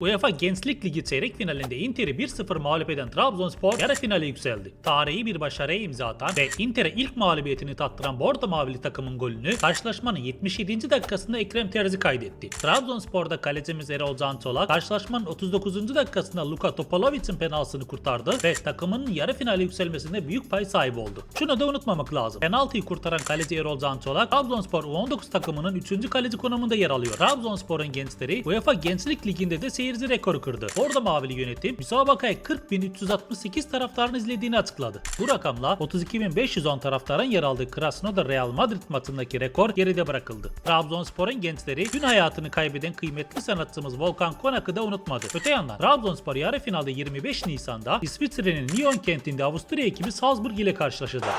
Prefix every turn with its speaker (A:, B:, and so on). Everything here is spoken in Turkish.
A: UEFA Gençlik Ligi çeyrek finalinde Inter'i 1-0 mağlup eden Trabzonspor yarı finale yükseldi. Tarihi bir başarıya imza atan ve Inter'e ilk mağlubiyetini tattıran Bordo Mavili takımın golünü karşılaşmanın 77. dakikasında Ekrem Terzi kaydetti. Trabzonspor'da kalecimiz Erol Can Çolak karşılaşmanın 39. dakikasında Luka Topolovic'in penaltısını kurtardı ve takımının yarı finale yükselmesinde büyük pay sahibi oldu. Şunu da unutmamak lazım. Penaltıyı kurtaran kaleci Erol Can Çolak Trabzonspor U19 takımının 3. kaleci konumunda yer alıyor. Trabzonspor'un gençleri UEFA Gençlik Ligi'nde de seyirci rekoru kırdı. Orada Mavili yönetim müsabakaya 40.368 taraftarın izlediğini açıkladı. Bu rakamla 32.510 taraftarın yer aldığı Krasnodar Real Madrid maçındaki rekor geride bırakıldı. Trabzonspor'un gençleri dün hayatını kaybeden kıymetli sanatçımız Volkan Konak'ı da unutmadı. Öte yandan Trabzonspor yarı finalde 25 Nisan'da İsviçre'nin Lyon kentinde Avusturya ekibi Salzburg ile karşılaşacak.